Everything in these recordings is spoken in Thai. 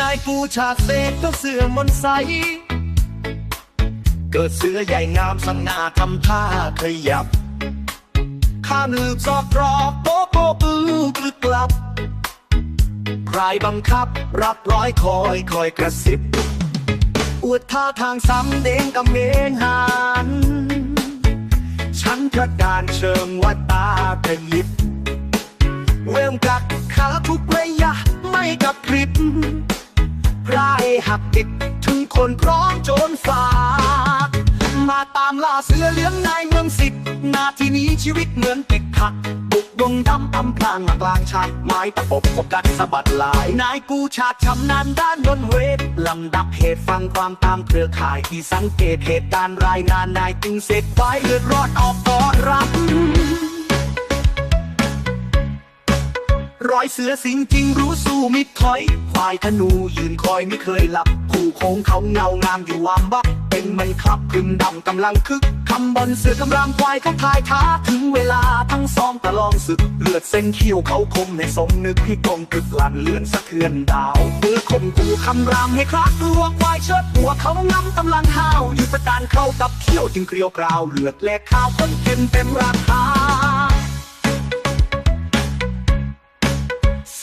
นายกูชาติเสกก็เสือมนใส เกิดเสือใหญ่งามสง่าทำท่าขยับ ข้าหนืบซอกรอกโป๊ะโป๊ะปื้อกลึกกลับ ใครบังคับรับร้อยคอยคอยกระซิบ อวดท่าทางซ้ำเด้งกับเมงหัน ฉันกระดานเชิงวัดตาเป็นลิบเวมกัดขาทุกระยะไม่กับพริบ หักติด ถึงคนพร้อมโจรฝากมาตามล่าเสือเหลืองในเมืองสิทธิ์นาทีนี้ชีวิตเหมือนติดขัดปุกดงดำอำพรางกลางชายไม้ตะปบกบกันสะบัดลาย นายกูชาติชำนาญด้านดนเวทลำดับเหตุฟังความตามเครือข่ายที่สังเกตเหตุการณ์รายงานนายจึงเสร็จไว้เลือดรอดออกตอนรับ รอยเสือสิงจริงรู้สู้มิดถอยควายธนูยืนคอยไม่เคยหลับคู่โค้งเขาเงางามอยู่วามบักเป็นมันครับพึมดำกำลังคึกคำบนเสือกำลังควายเขาทายท้าถึงเวลาทั้งสองตะลองศึก เลือดเส้นเขี้ยวเขาคมในสมนึกที่กลมกึกลั่นเลือนสะเทือนดาวเมือคมกูคำรามให้คลาดตัวควายเชิดหัวเขางำกำลังห้าวอยู่ประการเข้ากับเขี้ยวจึงเกลียวกราวเลือดแลกข้าวต้นเต็มเต็มราคา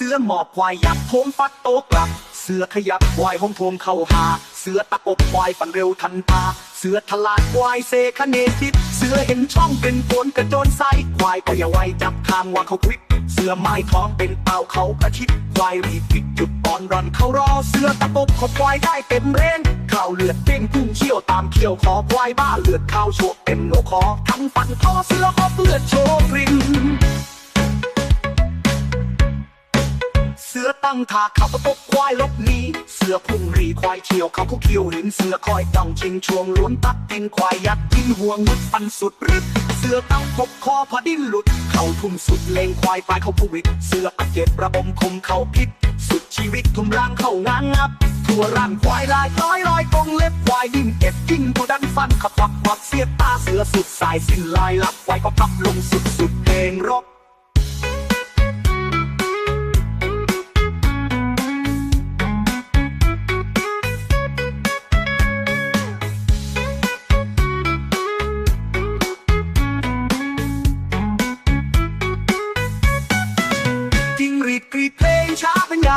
สือหมอบควายยับโทมฟัดโตกลับ เสือขยับควายห้องโทมเข้าหา เสือตะกบควายฟันเร็วทันตา เสือทลาดควายเซคะเนทิศเสือเห็นช่องเป็นโกนกระโจนไซควายก็อย่าไวจับทางว่าเขาควิกเสือไม้ท้องเป็นเป่าเขากระชิดควายรีบปิดจุดอ่อนรันเขารอเสือตะกบขบควายได้เต็มเร่งเข้าเลือดเป้งพุ่งเชี่ยวตามเขี้ยวคอควายบ้าเลือดเข้าโชกเต็มโหนกคอทั้งฟันคอเสือหอบเลือดโชกริง สือตั้งท่าเขาประกบควายลบหนีเสือพุ่งรีควายเฉียวเขาคุกเคียวหินเสือคอยต้องชิงช่วงล้วนตัดตินควายยัดกินห่วงมุดฟันสุดรึกเสือตั้งปกคอพอดิ้นหลุด เขาทุ่มสุดเลงควายปลายเขาผู้วิตเสืออัดเจ็บระบมคมเขาพิษ สุดชีวิตทุ่มร่างเข้างานงับ ทั่วร่างควายลายร้อยรอยกงเล็บควายดิ้นเก็บกิ้งตัวดันฟันขับวักวักเสียตาเสือสุดสายสิ้นลายลับควายก็พับลงสุดสุดเพลงรบ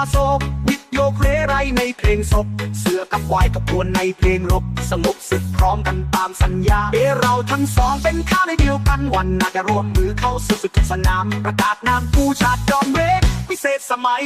าโศกวิดโยเครไรในเพลงศพ เสือกับควายกับพวนในเพลงรบ สงบศึกพร้อมกันตามสัญญา เอเราทั้งสองเป็นข้าในเดียวกันวันน่าจะรวมมือเข้าสู่ศึกสนาม ประกาศนามผู้ชาติดอมเวกพิเศษสมัย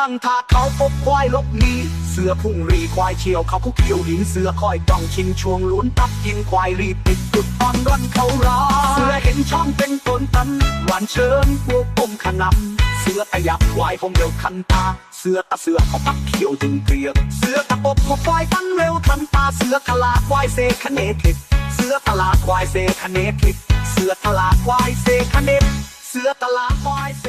ตั้งท่าเขาปกควายลบหนีเสือพุ่งรีควายเฉียวเขาคุกเขียวหินเสือคอยจ้องชิงช่วงล้นตับยิงควายรีบติดจุดอ่อนรันเขารอเสือเห็นช่องเป็นต้นตันหวานเชิญพวกกลมขนำเสือขยับควายคงเร็วทันตา เสือตะเสือเขาปักเขียวจึงเกลียดเสือตะปบของควายฟันเร็วทันตาเสือทลาควายเซคเนคลิปเสือตลาดควายเซคเนคลิปเสือตลาดควายเซคเนเสือตลาดควายเซ